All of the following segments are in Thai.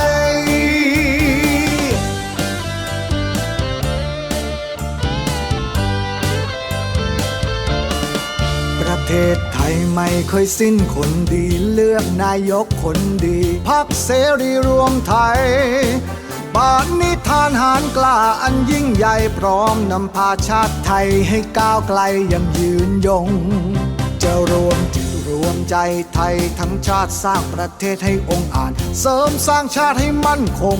ย ทศไทยไม่เคยสิ้นคนดีเลือกนายกคนดีพักเสรีรวมไทยปานนิทานหารกล้าอันยิ่งใหญ่พร้อมนำพาชาติไทยให้ก้าวไกลยังยืนยง จะรวมจิตรวมใจไทยทั้งชาติสร้างประเทศให้องค์อาจเสริมสร้างชาติให้มั่นคง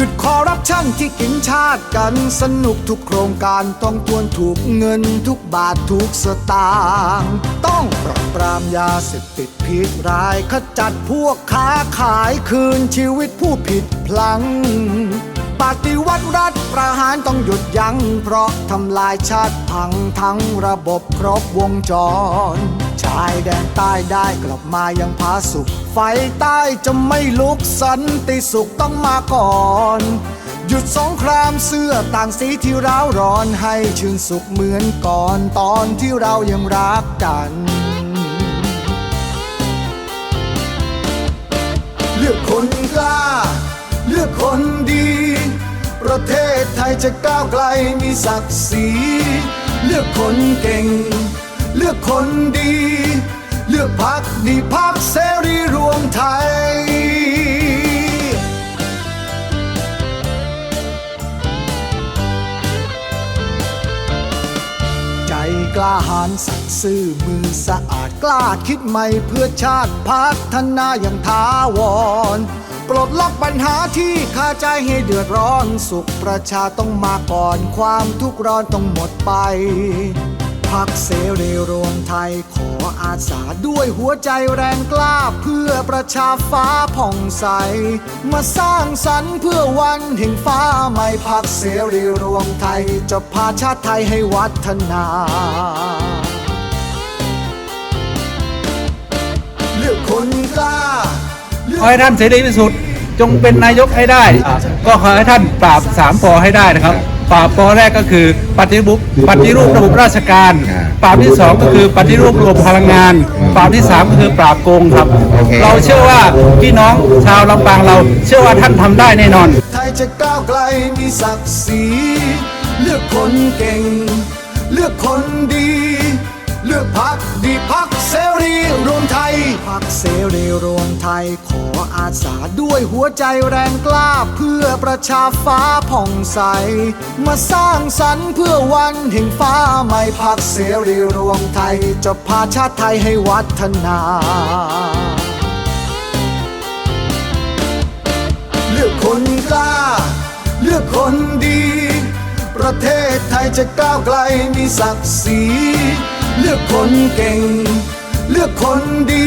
หยุดคอร์รัปชันที่กินชาติกันสนุกทุกโครงการต้องทวนถูกเงินทุกบาททุกสตางค์ต้องปราบปรามยาเสพติดพิษร้ายขจัดพวกค้าขายคืนชีวิตผู้ผิดพลังปฏิวัติรัฐประหารต้องหยุดยัง้งเพราะทำลายชาติพังทั้งระบบครบวงจร ชายแดนใต้ได้กลับมายังผาสุข ไฟใต้จะไม่ลุกสันติสุขต้องมาก่อนหยุดสงครามเสื้อต่างสีที่ร้าวร้อนให้ชื่นสุขเหมือนก่อนตอนที่เรายังรักกัน เลือกคนกล้า เลือกคนดี ประเทศไทยจะก้าวไกลมีศักดิ์ศรี เลือกคนเก่ง เลือกคนดี เลือกพักดีพักเสรีรวมไทยใจกล้าหาญสัตย์ซื่อมือสะอาดกล้าคิดใหม่เพื่อชาติพัฒนาอย่างท้าวร ปลดล็อกปัญหาที่คาใจให้เดือดร้อนสุขประชาต้องมาก่อนความทุกข์ร้อนต้องหมดไป พักเสรีรวมไทยขออาสาด้วยหัวใจแรงกล้าเพื่อประชาฟ้าผ่องใส มาสร้างสรรค์เพื่อวันแห่งฟ้าใหม่พักเสรีรวมไทยจะพาชาติไทยให้วัฒนาเลือกคนกล้าเลือกขอให้ท่านเสรีพิสุทธิ์จงเป็นนายกให้ได้ ก็ขอให้ท่านปราบสามปอให้ได้นะครับ ปราบปอแรกก็คือปฏิรูปปฏิรูประบบราชการ ปราบที่สองก็คือปฏิรูประบบพลังงาน ปราบที่สามก็คือปราบโกงครับ เราเชื่อว่าพี่น้องชาวลำปางเรา เชื่อว่าท่านทำได้แน่นอน ไทยจะก้าวไกลมีศักดิ์ศรีเลือกคนเก่ง เลือกคนดี กเสรีรวมไทยขออาสาด้วยหัวใจแรงกล้า เพื่อประชาฟ้าผ่องใส มาสร้างสรรค์เพื่อวันแห่งฟ้าใหม่พักเสรีรวมไทย จะพาชาติไทยให้วัฒนาเลือกคนกล้า เลือกคนดี ประเทศไทยจะก้าวไกลมีศักดิ์ศรีเลือกคนเก่ง เลือกคนดี